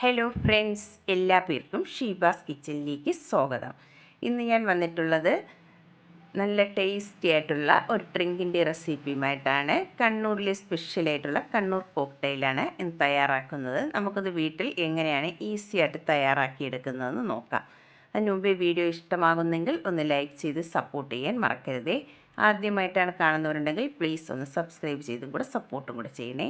Hello friends എല്ലാ പേർക്കും ഷീബാസ് കിച്ചണിലേക്ക് സ്വാഗതം. ഇന്ന് ഞാൻ വന്നിട്ടുള്ളത് നല്ല ടേസ്റ്റി ആയിട്ടുള്ള ഒരു ഡ്രിങ്കിന്റെ റെസിപ്പിയുമായിട്ടാണ്. കണ്ണൂരിലെ സ്പെഷ്യലായിട്ടുള്ള കണ്ണൂർ കോക്ടെയിലാണ് ഇന്ന് തയ്യാറാക്കുന്നത്. നമുക്കത് വീട്ടിൽ എങ്ങനെയാണ് ഈസി ആയിട്ട് തയ്യാറാക്കിയെടുക്കുന്നതെന്ന് നോക്കാം. അതിന് മുമ്പേ വീഡിയോ ഇഷ്ടമാകുന്നെങ്കിൽ ഒന്ന് ലൈക്ക് ചെയ്ത് സപ്പോർട്ട് ചെയ്യാൻ മറക്കരുതേ. ആദ്യമായിട്ടാണ് കാണുന്നവരുണ്ടെങ്കിൽ പ്ലീസ് ഒന്ന് സബ്സ്ക്രൈബ് ചെയ്തും കൂടെ സപ്പോർട്ടും കൂടെ ചെയ്യണേ.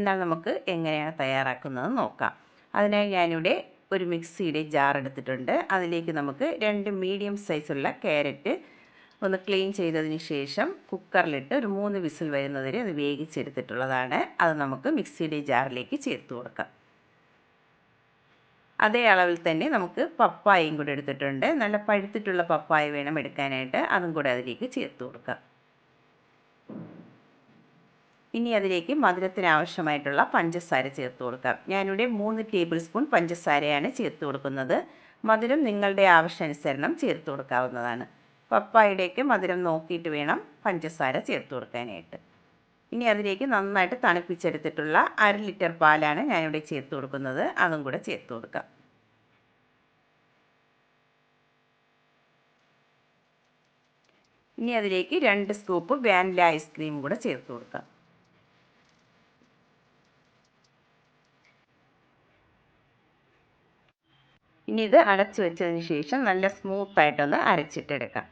എന്നാൽ നമുക്ക് എങ്ങനെയാണ് തയ്യാറാക്കുന്നത് നോക്കാം. അതിനായി ഞാനിവിടെ ഒരു മിക്സിയുടെ ജാർ എടുത്തിട്ടുണ്ട്. അതിലേക്ക് നമുക്ക് രണ്ട് മീഡിയം സൈസുള്ള ക്യാരറ്റ് ഒന്ന് ക്ലീൻ ചെയ്തതിന് ശേഷം കുക്കറിലിട്ട് ഒരു മൂന്ന് വിസിൽ വരുന്നതുവരെ അത് വേവിച്ചെടുത്തിട്ടുള്ളതാണ്. അത് നമുക്ക് മിക്സിയുടെ ജാറിലേക്ക് ചേർത്ത് കൊടുക്കാം. അതേ അളവിൽ തന്നെ നമുക്ക് പപ്പായയും കൂടെ എടുത്തിട്ടുണ്ട്. നല്ല പഴുത്തിട്ടുള്ള പപ്പായ വേണം എടുക്കാനായിട്ട്. അതും കൂടെ അതിലേക്ക് ചേർത്ത് കൊടുക്കാം. ഇനി അതിലേക്ക് മധുരത്തിന് ആവശ്യമായിട്ടുള്ള പഞ്ചസാര ചേർത്ത് കൊടുക്കാം. ഞാനിവിടെ മൂന്ന് ടേബിൾ സ്പൂൺ പഞ്ചസാരയാണ് ചേർത്ത് കൊടുക്കുന്നത്. മധുരം നിങ്ങളുടെ ആവശ്യാനുസരണം ചേർത്ത് കൊടുക്കാവുന്നതാണ്. പപ്പായയുടെയൊക്കെ മധുരം നോക്കിയിട്ട് വേണം പഞ്ചസാര ചേർത്ത് കൊടുക്കാനായിട്ട്. ഇനി അതിലേക്ക് നന്നായിട്ട് തണുപ്പിച്ചെടുത്തിട്ടുള്ള അര ലിറ്റർ പാലാണ് ഞാനിവിടെ ചേർത്ത് കൊടുക്കുന്നത്. അതും കൂടെ ചേർത്ത് കൊടുക്കാം. ഇനി അതിലേക്ക് രണ്ട് സ്കൂപ്പ് വാനില ഐസ്ക്രീം കൂടെ ചേർത്ത് കൊടുക്കാം. ഇനി ഇത് അടച്ചു വെച്ചതിന് ശേഷം നല്ല സ്മൂത്തായിട്ടൊന്ന് അരച്ചിട്ടെടുക്കാം.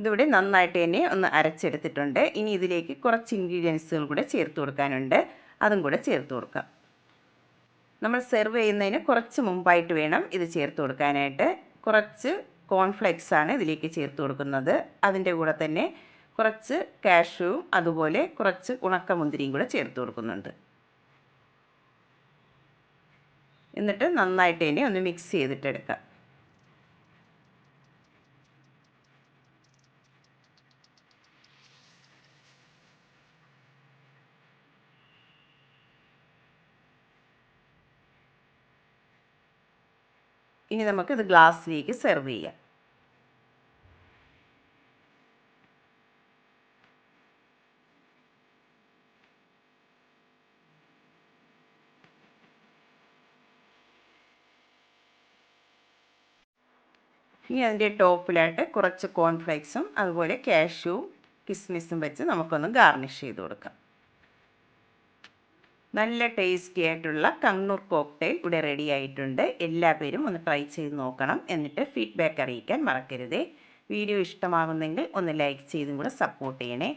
ഇതിവിടെ നന്നായിട്ട് തന്നെ ഒന്ന് അരച്ചെടുത്തിട്ടുണ്ട്. ഇനി ഇതിലേക്ക് കുറച്ച് ഇൻഗ്രീഡിയൻസുകൾ കൂടെ ചേർത്ത് കൊടുക്കാനുണ്ട്. അതും കൂടെ ചേർത്ത് കൊടുക്കാം. നമ്മൾ സെർവ് ചെയ്യുന്നതിന് കുറച്ച് മുമ്പായിട്ട് വേണം ഇത് ചേർത്ത് കൊടുക്കാനായിട്ട്. കുറച്ച് കോൺഫ്ലെക്സ് ആണ് ഇതിലേക്ക് ചേർത്ത് കൊടുക്കുന്നത്. അതിന്റെ കൂടെ തന്നെ കുറച്ച് കാഷ്യൂവും അതുപോലെ കുറച്ച് ഉണക്കമുന്തിരിയും കൂടെ ചേർത്ത് കൊടുക്കുന്നുണ്ട്. എന്നിട്ട് നന്നായിട്ട് ഇനി ഒന്ന് മിക്സ് ചെയ്തിട്ടെടുക്കാം. ഇനി നമുക്കിത് ഗ്ലാസ്സിലേക്ക് സെർവ് ചെയ്യാം. ഇനി അതിന്റെ ടോപ്പിലായിട്ട് കുറച്ച് കോൺഫ്ലേക്സും അതുപോലെ കാഷ്യൂവും കിസ്മിസും വെച്ച് നമുക്കൊന്ന് ഗാർണിഷ് ചെയ്ത് കൊടുക്കാം. നല്ല ടേസ്റ്റി ആയിട്ടുള്ള കണ്ണൂർ കോക്ടെയിൽ ഇവിടെ റെഡി ആയിട്ടുണ്ട്. എല്ലാ പേരും ഒന്ന് ട്രൈ ചെയ്ത് നോക്കണം എന്നിട്ട് ഫീഡ്ബാക്ക് അറിയിക്കാൻ മറക്കരുതേ. വീഡിയോ ഇഷ്ടമാകുന്നെങ്കിൽ ഒന്ന് ലൈക്ക് ചെയ്തും കൂടെ സപ്പോർട്ട് ചെയ്യണേ.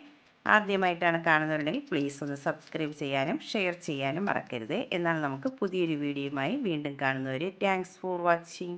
ആദ്യമായിട്ടാണ് കാണുന്നുണ്ടെങ്കിൽ പ്ലീസ് ഒന്ന് സബ്സ്ക്രൈബ് ചെയ്യാനും ഷെയർ ചെയ്യാനും മറക്കരുത്. എന്നാൽ നമുക്ക് പുതിയൊരു വീഡിയോയുമായി വീണ്ടും കാണുന്നവരെ താങ്ക്സ് ഫോർ വാച്ചിങ്.